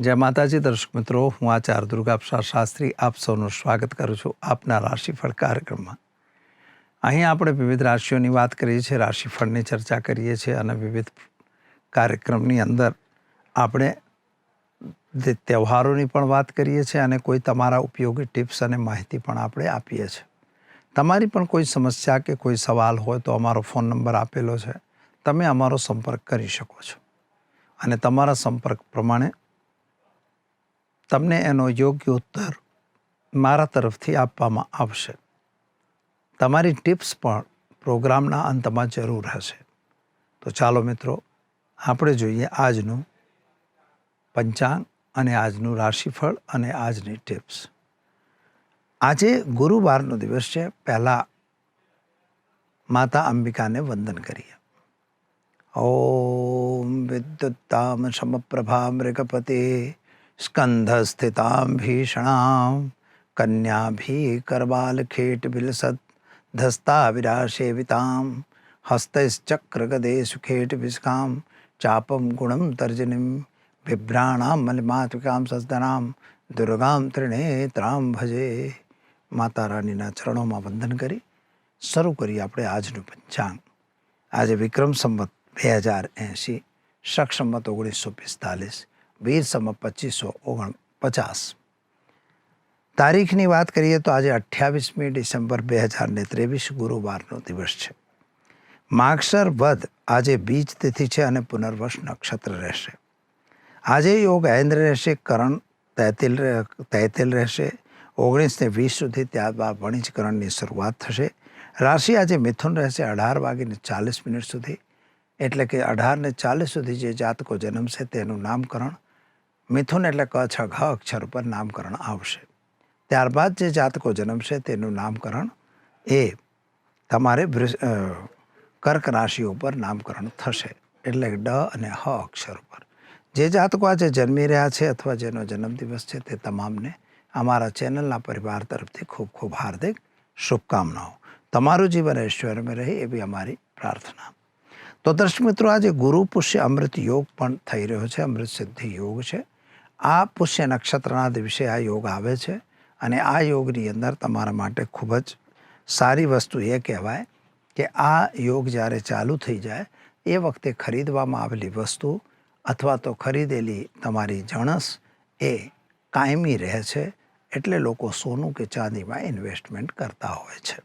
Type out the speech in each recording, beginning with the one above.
જય માતાજી, દર્શક મિત્રો, હું આચાર્ય દુર્ગાપ્રસાદ શાસ્ત્રી આપ સૌનું સ્વાગત કરું છું આપના રાશિફળ કાર્યક્રમમાં. અહીં આપણે વિવિધ રાશિઓની વાત કરીએ છીએ, રાશિફળની ચર્ચા કરીએ છીએ અને વિવિધ કાર્યક્રમની અંદર આપણે તહેવારોની પણ વાત કરીએ છીએ અને કોઈ તમારા ઉપયોગી ટિપ્સ અને માહિતી પણ આપણે આપીએ છીએ. તમારી પણ કોઈ સમસ્યા કે કોઈ સવાલ હોય તો અમારો ફોન નંબર આપેલો છે. તમે અમારો સંપર્ક કરી શકો છો. અને તમારા સંપર્ક પ્રમાણે તમને એનો યોગ્ય ઉત્તર મારા તરફથી આપવામાં આવશે. તમારી ટિપ્સ પણ પ્રોગ્રામના અંતમાં જરૂર હશે. તો ચાલો મિત્રો, આપણે જોઈએ આજનું પંચાંગ અને આજનું રાશિફળ અને આજની ટિપ્સ. આજે ગુરુવારનો દિવસ છે. પહેલાં માતા અંબિકાને વંદન કરીએ. ઓમ વિદ્યુતામ સમપ્રભા મૃગપતે સ્કંધસ્થિતામ ભીષણામ કન્યાભી કરબાલખેટ વિલસત ધસ્તા વિરાશેવિતામ હસ્તશ્ચક્રગદે સુખેટ વિસ્કામ ચાપમ ગુણમ તર્જનીમ વિભ્રાણામ મલિમાતૃકામ સસ્દનામ દુર્ગામ ત્રિણેત્રામ ભજે માતા રાણીના ચરણોમાં વંદન કરી શરૂ કરીએ આપણે આજનું પંચાંગ આજે વિક્રમ સંવત બે હજાર એંશી શક સંવત ઓગણીસો પિસ્તાલીસ વીર સમ પચીસો ઓગણ પચાસ. તારીખની વાત કરીએ તો આજે અઠ્યાવીસમી ડિસેમ્બર બે હજાર ને ત્રેવીસ ગુરુવારનો દિવસ છે. માગસર વધ આજે બીજ તિથિ છે અને પુનર્વસ નક્ષત્ર રહેશે. આજે યોગ ઐન્દ્ર રહેશે, કરણ તૈતિલ તૈતિલ રહેશે. ઓગણીસને વીસ સુધી ત્યારબાદ વણિજકરણની શરૂઆત થશે. રાશિ આજે મિથુન રહેશે, અઢાર વાગીને ચાલીસ મિનિટ સુધી. એટલે કે અઢારને ચાલીસ સુધી જે જાતકો જન્મશે તેનું નામકરણ મિથુન એટલે ક છ ઘ અક્ષર ઉપર નામકરણ આવશે. ત્યારબાદ જે જાતકો જન્મશે તેનું નામકરણ એ તમારે કર્ક રાશિ ઉપર નામકરણ થશે. એટલે ડ અને હ અક્ષર ઉપર. જે જાતકો આજે જન્મી રહ્યા છે અથવા જેનો જન્મદિવસ છે તે તમામને અમારા ચેનલના પરિવાર તરફથી ખૂબ ખૂબ હાર્દિક શુભકામનાઓ. તમારું જીવન ઐશ્વર્યમાં રહે એવી અમારી પ્રાર્થના. તો દર્શક મિત્રો, આજે ગુરુ પુષ્ય અમૃત યોગ પણ થઈ રહ્યો છે. અમૃત સિદ્ધિ યોગ છે. આ પુષ્ય નક્ષત્રના દિવસે આ યોગ આવે છે અને આ યોગની અંદર તમારા માટે ખૂબ જ સારી વસ્તુ એ કહેવાય કે આ યોગ જ્યારે ચાલુ થઈ જાય, એ વખતે ખરીદવામાં આવેલી વસ્તુ અથવા તો ખરીદેલી તમારી જણસ એ કાયમી રહે છે એટલે લોકો સોનું કે ચાંદીમાં ઇન્વેસ્ટમેન્ટ કરતા હોય છે.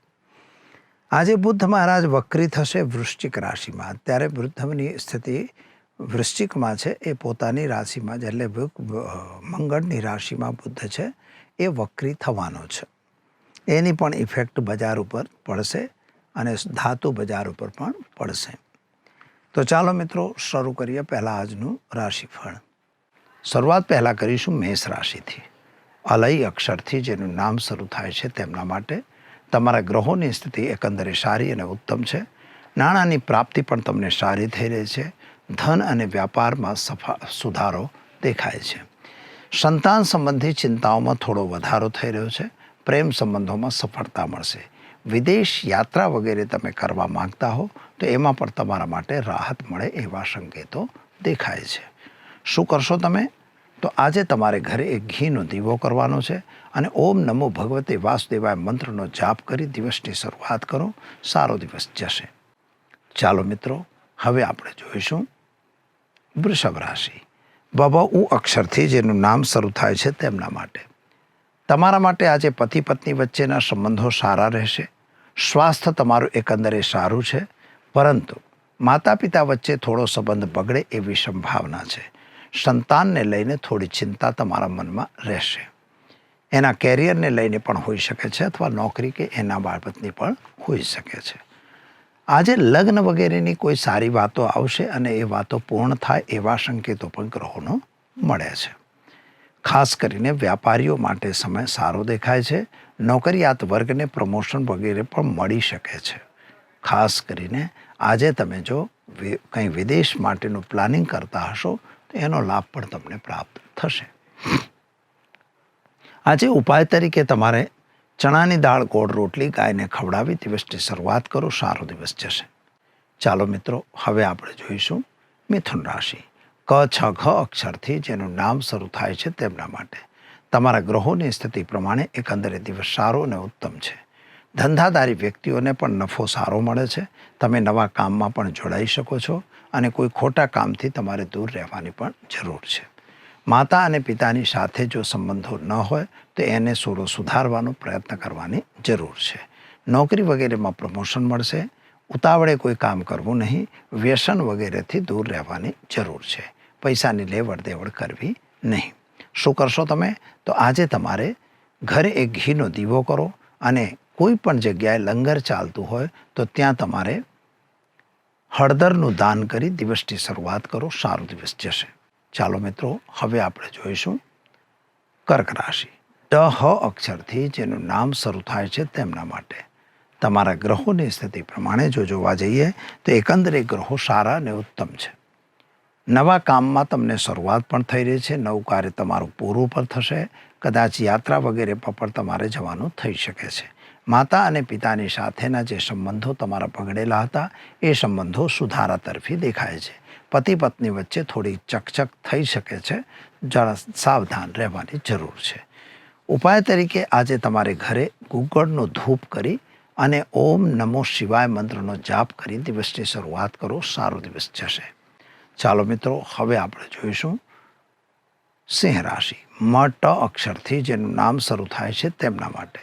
આજે બુદ્ધ મહારાજ વક્રી થશે વૃશ્ચિક રાશિમાં. ત્યારે બુદ્ધની સ્થિતિ વૃશ્ચિકમાં છે, એ પોતાની રાશિમાં જ, એટલે મંગળની રાશિમાં બુદ્ધ છે, એ વક્રી થવાનો છે. એની પણ ઇફેક્ટ બજાર ઉપર પડશે અને ધાતુ બજાર ઉપર પણ પડશે. તો ચાલો મિત્રો, શરૂ કરીએ પહેલાં આજનું રાશિફળ. શરૂઆત પહેલાં કરીશું મેષ રાશિથી. અલય અક્ષરથી જેનું નામ શરૂ થાય છે તેમના માટે. તમારા ગ્રહોની સ્થિતિ એકંદરે સારી અને ઉત્તમ છે. નાણાંની પ્રાપ્તિ પણ તમને સારી થઈ રહી છે. ધન અને વ્યાપારમાં સફા, સુધારો દેખાય છે. સંતાન સંબંધી ચિંતાઓમાં થોડો વધારો થઈ રહ્યો છે. પ્રેમ સંબંધોમાં સફળતા મળશે. વિદેશ યાત્રા વગેરે તમે કરવા માંગતા હો, તો એમાં પણ તમારા માટે રાહત મળે એવા સંકેતો દેખાય છે. શું કરશો તમે? તો આજે તમારે ઘરે એક ઘીનો દીવો કરવાનો છે અને ઓમ નમો ભગવતે વાસુદેવાય મંત્રનો જાપ કરી દિવસની શરૂઆત કરો. સારો દિવસ જશે. ચાલો મિત્રો, હવે આપણે જોઈશું વૃષભ રાશિ બાબા, ઉ અક્ષરથી જેનું નામ શરૂ થાય છે તેમના માટે. તમારા માટે આજે પતિ પત્ની વચ્ચેના સંબંધો સારા રહેશે. સ્વાસ્થ્ય તમારું એકંદરે સારું છે. પરંતુ માતા પિતા વચ્ચે થોડો સંબંધ બગડે એવી સંભાવના છે. સંતાનને લઈને થોડી ચિંતા તમારા મનમાં રહેશે. એના કેરિયરને લઈને પણ હોઈ શકે છે અથવા નોકરી કે એના બાબતની પણ હોઈ શકે છે. આજે લગ્ન વગેરેની કોઈ સારી વાતો આવશે અને એ વાતો પૂર્ણ થાય એવા સંકેતો પણ ગ્રહોનો મળે છે. ખાસ કરીને વ્યાપારીઓ માટે સમય સારો દેખાય છે, નોકરિયાત વર્ગને પ્રમોશન વગેરે પણ મળી શકે છે. ખાસ કરીને આજે તમે જો કંઈ વિદેશ માટેનું પ્લાનિંગ કરતા હશો, તો એનો લાભ પણ તમને પ્રાપ્ત થશે. આજે ઉપાય તરીકે તમારે ચણાની દાળ ગોળ રોટલી ગાયને ખવડાવી દિવસની શરૂઆત કરો, સારો દિવસ જશે. ચાલો મિત્રો, હવે આપણે જોઈશું મિથુન રાશિ. ક, છ, ઘ અક્ષરથી જેનું નામ શરૂ થાય છે તેમના માટે. તમારા ગ્રહોની સ્થિતિ પ્રમાણે એકંદરે દિવસ સારો અને ઉત્તમ છે. ધંધાદારી વ્યક્તિઓને પણ નફો સારો મળે છે. તમે નવા કામમાં પણ જોડાઈ શકો છો અને કોઈ ખોટા કામથી તમારે દૂર રહેવાની પણ જરૂર છે. માતા અને પિતાની સાથે જો સંબંધો ન હોય, તો એને સોડો સુધારવાનો પ્રયત્ન કરવાની જરૂર છે. નોકરી વગેરેમાં પ્રમોશન મળશે. ઉતાવળે કોઈ કામ કરવું નહીં. વ્યસન વગેરેથી દૂર રહેવાની જરૂર છે. પૈસાની લેવડ દેવડ કરવી નહીં. શું કરશો તમે? તો આજે તમારે ઘરે એક ઘીનો દીવો કરો અને કોઈ પણ જગ્યાએ લંગર ચાલતું હોય, તો ત્યાં તમારે હળદરનું દાન કરી દિવસની શરૂઆત કરો. સારો દિવસ જશે. ચાલો મિત્રો, હવે આપણે જોઈશું કર્ક રાશિ. ડ, હ અક્ષરથી જેનું નામ શરૂ થાય છે તેમના માટે. તમારા ગ્રહોની સ્થિતિ પ્રમાણે જો જોવા જઈએ, તો એકંદરે ગ્રહો સારા અને ઉત્તમ છે. નવા કામમાં તમને શરૂઆત પણ થઈ રહી છે, નવું કાર્ય તમારું પૂરું પણ થશે, કદાચ યાત્રા વગેરે પર તમારે જવાનું થઈ શકે છે. માતા અને પિતાની સાથેના જે સંબંધો તમારા બગડેલા હતા, એ સંબંધો સુધારા તરફી દેખાય છે. પતિ પત્ની વચ્ચે થોડી ચકચક થઈ શકે છે. જરા સાવધાન રહેવાની જરૂર છે. ઉપાય તરીકે આજે તમારે ઘરે ગુગળનો ધૂપ કરી અને ઓમ નમો શિવાય મંત્રનો જાપ કરી દિવસની શરૂઆત કરો. સારો દિવસ જશે. ચાલો મિત્રો, હવે આપણે જોઈશું સિંહ રાશિ. મ ટ અક્ષરથી જેનું નામ શરૂ થાય છે તેમના માટે.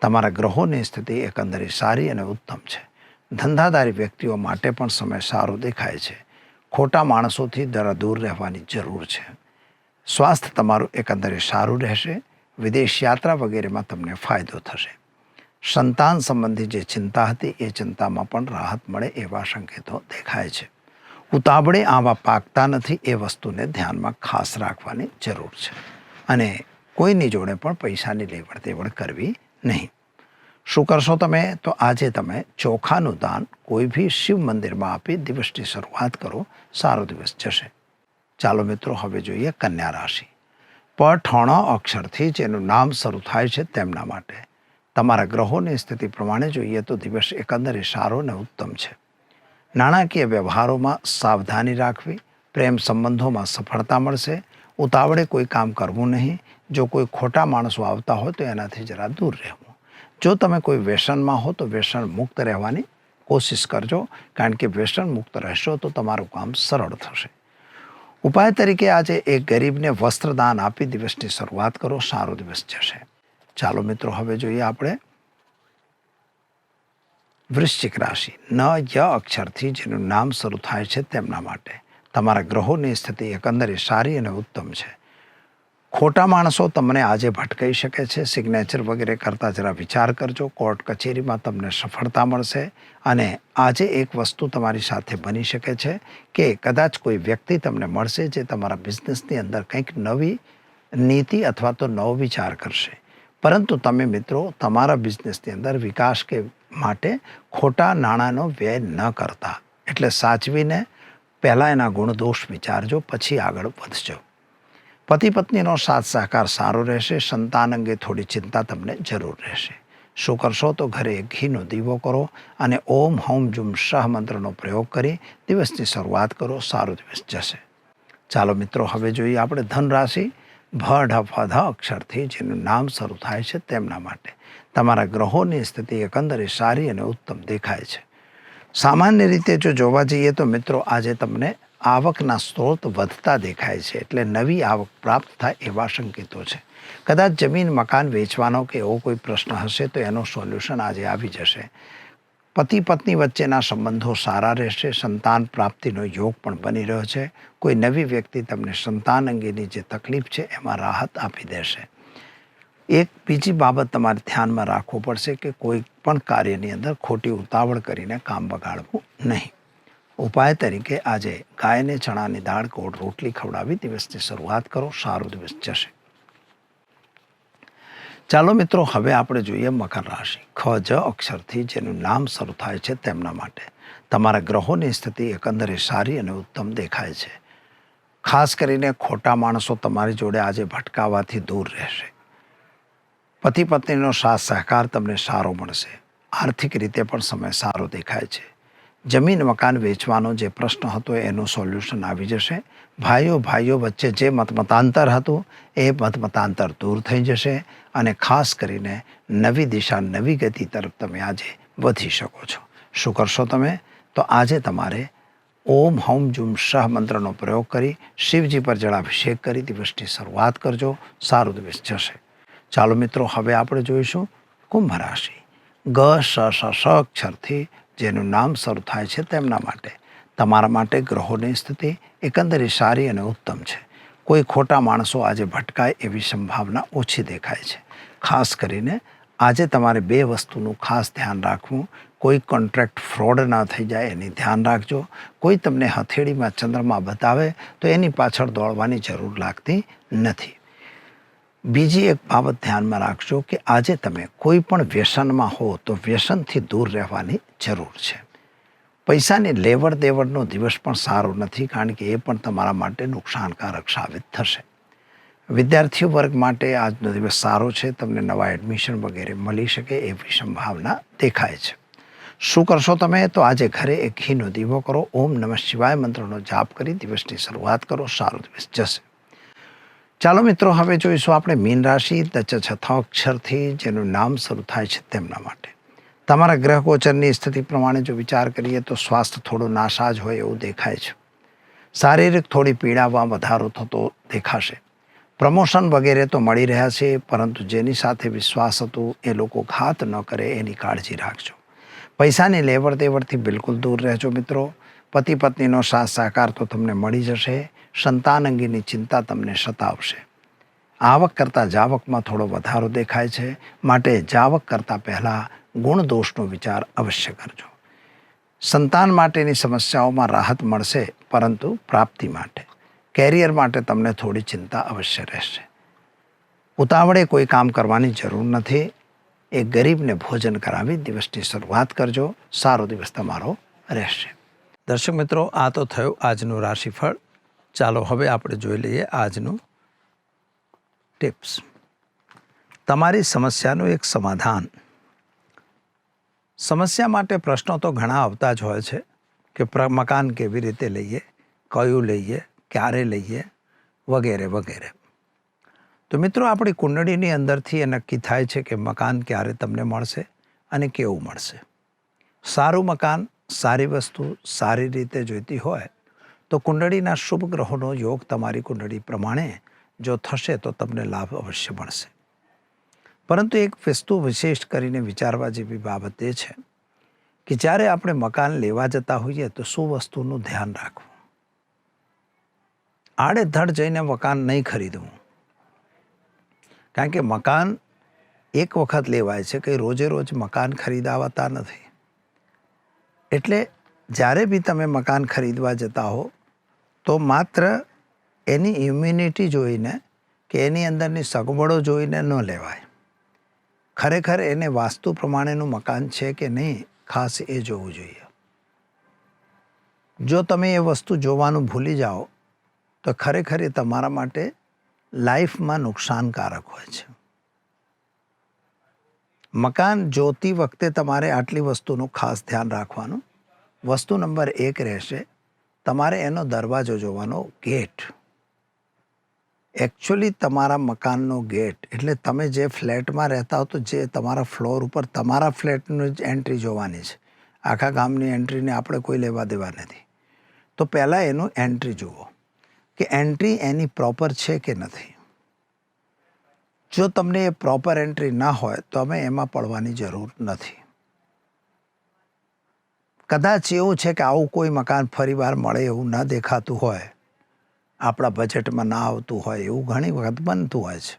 તમારા ગ્રહોની સ્થિતિ એકંદરે સારી અને ઉત્તમ છે. ધંધાદારી વ્યક્તિઓ માટે પણ સમય સારો દેખાય છે. ખોટા માણસોથી જરા દૂર રહેવાની જરૂર છે. સ્વાસ્થ્ય તમારું એકંદરે સારું રહેશે, વિદેશ યાત્રા વગેરેમાં તમને ફાયદો થશે. સંતાન સંબંધી જે ચિંતા હતી, એ ચિંતામાં પણ રાહત મળે એવા સંકેતો દેખાય છે. ઉતાવળે આવા પાકતા નથી એ વસ્તુને ધ્યાનમાં ખાસ રાખવાની જરૂર છે. અને કોઈની જોડે પણ પૈસાની લેવડ દેવડ કરવી નહીં. શું કરશો તમે? તો આજે તમે ચોખાનું દાન કોઈ બી શિવ મંદિરમાં આપી દિવસની શરૂઆત કરો. સારો દિવસ જશે. ચાલો મિત્રો, હવે જોઈએ કન્યા રાશિ. પઠણ અક્ષરથી જેનું નામ શરૂ થાય છે તેમના માટે. તમારા ગ્રહોની સ્થિતિ પ્રમાણે જોઈએ તો દિવસ એકંદરે સારો અને ઉત્તમ છે. નાણાકીય વ્યવહારોમાં સાવધાની રાખવી, પ્રેમ સંબંધોમાં સફળતા મળશે. ઉતાવળે કોઈ કામ કરવું નહીં. જો કોઈ ખોટા માણસો આવતા હોય તો એનાથી જરા દૂર રહેવું. જો તમે કોઈ વ્યસનમાં હો તો વ્યસન મુક્ત રહેવાની કોશિશ કરજો. કારણ કે વ્યસન મુક્ત રહેશો તો તમારું કામ સરળ થશે. ઉપાય તરીકે આજે એક ગરીબને વસ્ત્રદાન આપી દિવસની શરૂઆત કરો, સારો દિવસ જશે. ચાલો મિત્રો, હવે જોઈએ આપણે વૃશ્ચિક રાશિ. ન ય અક્ષરથી જેનું નામ શરૂ થાય છે તેમના માટે. તમારા ગ્રહોની સ્થિતિ એકંદરે સારી અને ઉત્તમ છે. ખોટા માણસો તમને આજે ભટકાઈ શકે છે. સિગ્નેચર વગેરે કરતાં જરા વિચાર કરજો. કોર્ટ કચેરીમાં તમને સફળતા મળશે અને આજે એક વસ્તુ તમારી સાથે બની શકે છે કે કદાચ કોઈ વ્યક્તિ તમને મળશે જે તમારા બિઝનેસની અંદર કંઈક નવી નીતિ અથવા તો નવો વિચાર કરશે. પરંતુ તમે મિત્રો તમારા બિઝનેસની અંદર વિકાસ કે માટે ખોટા નાણાંનો વ્યય ન કરતા. એટલે સાચવીને પહેલાં એના ગુણદોષ વિચારજો, પછી આગળ વધજો. પતિ પત્નીનો સાથ સહકાર સારો રહેશે, સંતાન અંગે થોડી ચિંતા તમને જરૂર રહેશે. શું કરશો તો ઘરે ઘીનો દીવો કરો અને ઓમ હોમ જુમ શાહ મંત્રનો પ્રયોગ કરી દિવસની શરૂઆત કરો, સારો દિવસ જશે. ચાલો મિત્રો, હવે જોઈએ આપણે ધન રાશિ ભ ઢ ધ અક્ષરથી જેનું નામ શરૂ થાય છે તેમના માટે. તમારા ગ્રહોની સ્થિતિ એકંદરે સારી અને ઉત્તમ દેખાય છે. સામાન્ય રીતે જો જોવા જઈએ તો મિત્રો, આજે તમને આવકના સ્ત્રોત વધતા દેખાય છે એટલે નવી આવક પ્રાપ્ત થાય એવા સંકેતો છે. કદાચ જમીન, મકાન વેચવાનો કે એવો કોઈ પ્રશ્ન હશે તો એનો સોલ્યુશન આજે આવી જશે. પતિ પત્ની વચ્ચેના સંબંધો સારા રહેશે, સંતાન પ્રાપ્તિનો યોગ પણ બની રહ્યો છે. કોઈ નવી વ્યક્તિ તમને સંતાન અંગેની જે તકલીફ છે એમાં રાહત આપી દેશે. એક બીજી બાબત તમારે ધ્યાનમાં રાખવું પડશે કે કોઈ પણ કાર્યની અંદર ખોટી ઉતાવળ કરીને કામ બગાડવું નહીં. ઉપાય તરીકે આજે ગાયને, ચણાની દાળ કોડ રોટલી ખવડાવી દિવસની શરૂઆત કરો. સારો દિવસ જશે. ચાલો મિત્રો, હવે આપણે જોઈએ મકર રાશિ. ખ, જ અક્ષરથી જેનું નામ શરૂ થાય છે તેમના માટે. તમારા ગ્રહોની સ્થિતિ એકંદરે સારી અને ઉત્તમ દેખાય છે. ખાસ કરીને ખોટા માણસો તમારી જોડે આજે ભટકાવાથી દૂર રહેશે. પતિ પત્નીનો સાથ સહકાર તમને સારો મળશે. આર્થિક રીતે પણ સમય સારો દેખાય છે. જમીન મકાન વેચવાનો જે પ્રશ્ન હતો એનું સોલ્યુશન આવી જશે. ભાઈઓ ભાઈઓ વચ્ચે જે મતમતાંતર હતું, એ મતમતાંતર દૂર થઈ જશે અને ખાસ કરીને નવી દિશા, નવી ગતિ તરફ તમે આજે વધી શકો છો. શું કરશો તમે? તો આજે તમારે ઓમ હોમ જુમ શાહ મંત્રનો પ્રયોગ કરી, શિવજી પર જળાભિષેક કરી દિવસની શરૂઆત કરજો. સારો દિવસ જશે. ચાલો મિત્રો, હવે આપણે જોઈશું કુંભ રાશિ. ગ સ સ અક્ષરથી જેનું નામ શરૂ થાય છે તેમના માટે. તમારા માટે ગ્રહોની સ્થિતિ એકંદરે સારી અને ઉત્તમ છે. કોઈ ખોટા માણસો આજે ભટકાય એવી સંભાવના ઓછી દેખાય છે. ખાસ કરીને આજે તમારે બે વસ્તુનું ખાસ ધ્યાન રાખવું. કોઈ કોન્ટ્રાક્ટ ફ્રોડ ના થઈ જાય એની ધ્યાન રાખજો. કોઈ તમને હથેળીમાં ચંદ્રમાં બતાવે તો એની પાછળ દોડવાની જરૂર લાગતી નથી. બીજી એક બાબત ધ્યાનમાં રાખજો કે આજે તમે કોઈ પણ વ્યસનમાં હો તો વ્યસનથી દૂર રહેવાની જરૂર છે. પૈસાની લેવડ દેવડનો દિવસ પણ સારો નથી કારણ કે એ પણ તમારા માટે નુકસાનકારક સાબિત થશે. વિદ્યાર્થીઓ વર્ગ માટે આજનો દિવસ સારો છે, તમને નવા એડમિશન વગેરે મળી શકે એવી સંભાવના દેખાય છે. શું કરશો તમે? તો આજે ઘરે એક ઘીનો દીવો કરો, ઓમ નમઃ શિવાય મંત્રનો જાપ કરી દિવસની શરૂઆત કરો, સારો દિવસ જશે. ચાલો મિત્રો, હવે જોઈશું આપણે મીન રાશિ, દચ છથ્થા અક્ષરથી જેનું નામ શરૂ થાય છે તેમના માટે. તમારા ગ્રહ ગોચરની સ્થિતિ પ્રમાણે જો વિચાર કરીએ તો સ્વાસ્થ્ય થોડો નાસાજ હોય એવું દેખાય છે. શારીરિક થોડી પીડામાં વધારો થતો દેખાશે. પ્રમોશન વગેરે તો મળી રહ્યા છે, પરંતુ જેની સાથે વિશ્વાસ હતો એ લોકો ઘાત ન કરે એની કાળજી રાખજો. પૈસાની લેવડ દેવડથી બિલકુલ દૂર રહેજો મિત્રો. પતિ પત્નીનો સાથ સહકાર તો તમને મળી જશે. સંતાન અંગેની ચિંતા તમને સતાવશે. આવક કરતાં જાવકમાં થોડો વધારો દેખાય છે. માટે જાવક કરતાં પહેલાં ગુણ દોષનો વિચાર અવશ્ય કરજો. સંતાન માટેની સમસ્યાઓમાં રાહત મળશે, પરંતુ પ્રાપ્તિ માટે. કેરિયર માટે તમને થોડી ચિંતા અવશ્ય રહેશે. ઉતાવળે કોઈ કામ કરવાની જરૂર નથી. એ ગરીબને ભોજન કરાવી દિવસની શરૂઆત કરજો. સારો દિવસ તમારો રહેશે. દર્શક મિત્રો, આ તો થયું આજનું રાશિફળ. ચાલો હવે આપણે જોઈ લઈએ આજનું ટિપ્સ. તમારી સમસ્યાનું એક સમાધાન. સમસ્યા માટે પ્રશ્નો તો ઘણા આવતા જ હોય છે કે મકાન કેવી રીતે લઈએ, કયું લઈએ, ક્યારે લઈએ, વગેરે વગેરે. તો મિત્રો આપણી કુંડળીની અંદરથી એ નક્કી થાય છે કે મકાન ક્યારે તમને મળશે અને કેવું મળશે. સારું મકાન સારી વસ્તુ સારી રીતે જોઈતી હોય તો કુંડળીના શુભ ગ્રહોનો યોગ તમારી કુંડળી પ્રમાણે જો થશે તો તમને લાભ અવશ્ય મળશે. પરંતુ એક વસ્તુ વિશેષ કરીને વિચારવા જેવી બાબત એ છે કે જ્યારે આપણે મકાન લેવા જતા હોઈએ તો શું વસ્તુનું ધ્યાન રાખવું. આડેધડ જઈને મકાન નહીં ખરીદવું. કારણ કે મકાન એક વખત લેવાય છે કે રોજે રોજ મકાન ખરીદાવાતા નથી. એટલે જ્યારે બી તમે મકાન ખરીદવા જતા હો તો માત્ર એની ઇમ્યુનિટી જોઈને કે એની અંદરની સગવડો જોઈને ન લેવાય. ખરેખર એને વાસ્તુ પ્રમાણેનું મકાન છે કે નહીં, ખાસ એ જોવું જોઈએ. જો તમે એ વસ્તુ જોવાનું ભૂલી જાઓ, તો ખરેખર એ તમારા માટે લાઈફમાં નુકસાનકારક હોય છે. મકાન જોતી વખતે તમારે આટલી વસ્તુનું ખાસ ધ્યાન રાખવાનું. વસ્તુ નંબર એક રહેશે તમારે એનો દરવાજો જોવાનો ગેટ એકચ્યુઅલી તમારા મકાનનો ગેટ એટલે તમે જે ફ્લેટમાં રહેતા હો તો જે તમારા ફ્લોર ઉપર તમારા ફ્લેટનું જ એન્ટ્રી જોવાની છે. આખા ગામની એન્ટ્રીને આપણે કોઈ લેવા દેવા નથી. તો પહેલાં એનું એન્ટ્રી જુઓ. કે એન્ટ્રી એની પ્રોપર છે કે નથી? જો તમને એ પ્રોપર એન્ટ્રી ના હોય તો અમે એમાં પડવાની જરૂર નથી. કદાચ એવું છે કે આવું કોઈ મકાન ફરીવાર મળે એવું ન દેખાતું હોય, આપણા બજેટમાં ના આવતું હોય, એવું ઘણી વખત બનતું હોય છે.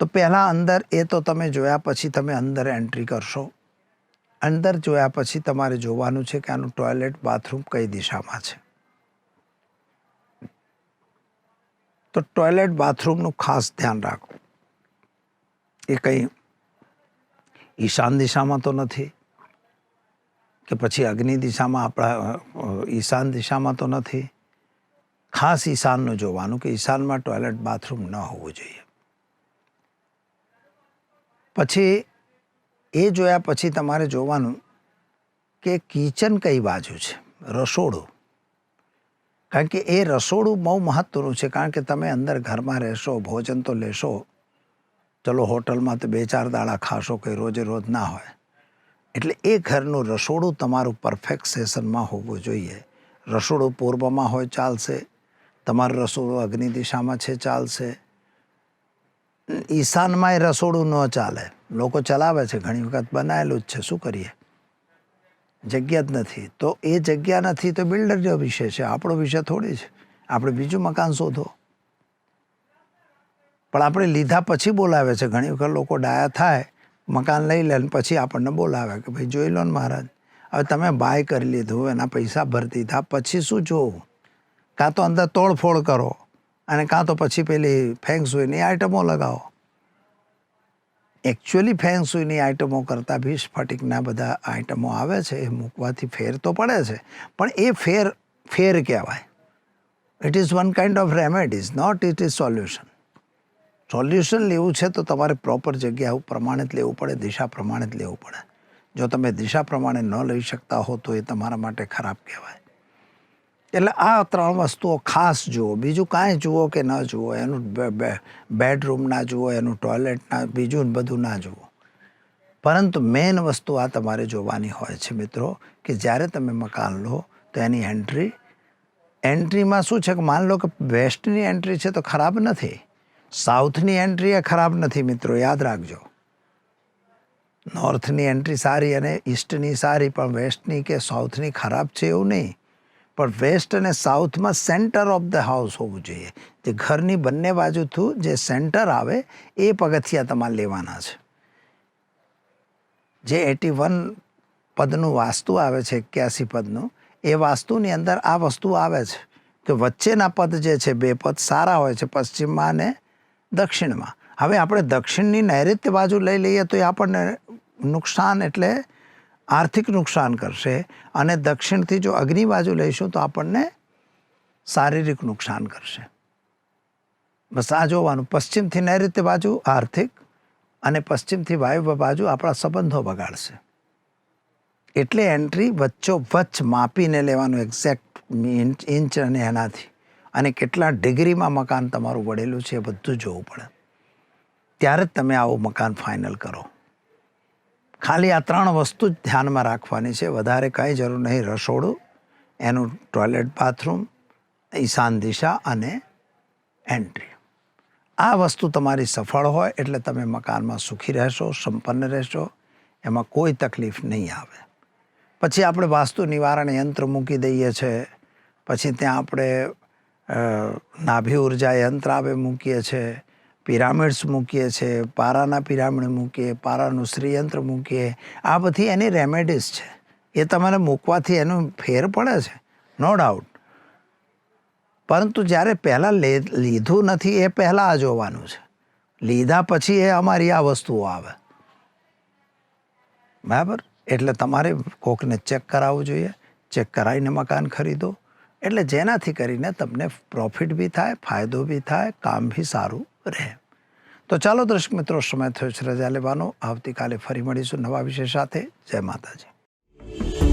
તો પહેલાં અંદર એ તો તમે જોયા પછી તમે અંદર એન્ટ્રી કરશો. અંદર જોયા પછી તમારે જોવાનું છે કે આનું ટોયલેટ બાથરૂમ કઈ દિશામાં છે. તો ટોયલેટ બાથરૂમનું ખાસ ધ્યાન રાખો. એ કંઈ ઈશાન દિશામાં તો નથી. કે પછી અગ્નિ દિશામાં આપણા ઈશાન દિશામાં તો નથી. ખાસ ઈશાનનું જોવાનું કે ઈશાનમાં ટોયલેટ બાથરૂમ ન હોવું જોઈએ. પછી એ જોયા પછી તમારે જોવાનું કે કિચન કઈ બાજુ છે? રસોડું. કારણ કે એ રસોડું બહુ મહત્વનું છે, કારણ કે તમે અંદર ઘરમાં રહેશો, ભોજન તો લેશો. ચલો હોટલમાં તો બે ચાર દાડા ખાશો, કંઈ રોજે રોજ ના હોય. એટલે એ ઘરનું રસોડું તમારું પરફેક્ટ સેશનમાં હોવું જોઈએ. રસોડું પૂર્વમાં હોય ચાલશે. તમારું રસોડું અગ્નિ દિશામાં છે, ચાલશે. ઈશાનમાં એ રસોડું ન ચાલે. લોકો ચલાવે છે, ઘણી વખત બનાવેલું જ છે. શું કરીએ? જગ્યા જ નથી. તો એ જગ્યા નથી તો બિલ્ડરનો વિષય છે, આપણો વિષય થોડી છે. આપણે બીજું મકાન શોધો. પણ આપણે લીધા પછી બોલાવે છે. ઘણી વખત લોકો ડાયા થાય મકાન લઈ લે પછી આપણને બોલાવે કે ભાઈ, જોઈ લો ને મહારાજ, હવે તમે બાય કરી લીધું, એના પૈસા ભરતી દીધા પછી શું જોવું? કાં તો અંદર તોડફોડ કરો અને કાં તો પછી પેલી ફેંગ સુઈની આઈટમો લગાવો. એકચ્યુઅલી ફેંગ સુઈની આઈટમો કરતાં બી સ્ફટિકના બધા આઈટમો આવે છે, એ મૂકવાથી ફેર તો પડે છે. પણ એ ફેર ફેર કહેવાય. It is one kind of remedies not it is solution solution લેવું છે તો તમારે પ્રોપર જગ્યા પ્રમાણિત લેવું પડે, દિશા પ્રમાણિત લેવું પડે. જો તમે દિશા પ્રમાણે ન લઈ શકતા હો તો એ તમારા માટે ખરાબ કહેવાય. એટલે આ ત્રણ વસ્તુઓ ખાસ જુઓ. બીજું કાંઈ જુઓ કે ન જુઓ. એનું બેડરૂમ ના જુઓ, એનું ટોયલેટ ના, બીજું બધું ના જુઓ. પરંતુ મેઇન વસ્તુ આ તમારે જોવાની હોય છે મિત્રો કે જ્યારે તમે મકાન લો તો એની એન્ટ્રી, એન્ટ્રીમાં શું છે કે માન લો કે વેસ્ટની એન્ટ્રી છે તો ખરાબ નથી. સાઉથની એન્ટ્રી એ ખરાબ નથી મિત્રો, યાદ રાખજો. નોર્થની એન્ટ્રી સારી અને ઈસ્ટની સારી, પણ વેસ્ટની કે સાઉથની ખરાબ છે એવું નહીં. પણ વેસ્ટ અને સાઉથમાં સેન્ટર ઓફ ધ હાઉસ હોવું જોઈએ. જે ઘરની બંને બાજુથી જે સેન્ટર આવે, એ પગથિયા તમારે લેવાના છે. જે એટી વન પદનું વાસ્તુ આવે છે, એક્યાસી પદનું, એ વાસ્તુની અંદર આ વસ્તુ આવે છે. કે વચ્ચેના પદ જે છે, બે પદ સારા હોય છે, પશ્ચિમમાં અને દક્ષિણમાં. હવે આપણે દક્ષિણની નૈઋત્ય બાજુ લઈ લઈએ તો એ આપણને નુકસાન એટલે આર્થિક નુકસાન કરશે અને દક્ષિણથી જો અગ્નિ બાજુ લઈશું તો આપણને શારીરિક નુકસાન કરશે. બસ આ જોવાનું. પશ્ચિમથી નૈઋત્ય બાજુ આર્થિક અને પશ્ચિમથી વાયુ બાજુ આપણા સંબંધો બગાડશે. એટલે એન્ટ્રી વચ્ચો વચ્ચ માપીને લેવાનું એક્ઝેક્ટ ઇંચ અને એનાથી. અને કેટલા ડિગ્રીમાં મકાન તમારું વળેલું છે એ બધું જોવું પડે. ત્યારે જ તમે આવું મકાન ફાઇનલ કરો. ખાલી આ ત્રણ વસ્તુ જ ધ્યાનમાં રાખવાની છે. વધારે કાંઈ જરૂર નહીં. રસોડું, એનું ટોયલેટ બાથરૂમ ઈશાન દિશા અને એન્ટ્રી આ વસ્તુ તમારી સફળ હોય એટલે તમે મકાનમાં સુખી રહેશો, સંપન્ન રહેશો. એમાં કોઈ તકલીફ નહીં આવે. પછી આપણે વાસ્તુ નિવારણ યંત્ર મૂકી દઈએ છીએ પછી ત્યાં આપણે નાભી ઊર્જા યંત્ર આવે મૂકીએ છીએ પિરામિડ્સ મૂકીએ છીએ પારાના પિરામિડ મૂકીએ, પારાનું શ્રીયંત્ર મૂકીએ. આ બધી એની રેમેડીઝ છે. એ તમારે મૂકવાથી એનો ફેર પડે છે નો ડાઉટ પરંતુ જ્યારે પહેલાં લે, લીધું નથી, એ પહેલાં આ જોવાનું છે. લીધા પછી એ અમારી આ વસ્તુઓ આવે. બરાબર? એટલે તમારે કોકને ચેક કરાવવું જોઈએ. ચેક કરાવીને મકાન ખરીદો. એટલે જેનાથી કરીને તમને પ્રોફિટ બી થાય, ફાયદો બી થાય, કામ બી સારું રહે. તો ચાલો દર્શક મિત્રો, સમય થયો છે રજા લેવાનો. આવતીકાલે ફરી મળીશું નવા વિષય સાથે. જય માતાજી.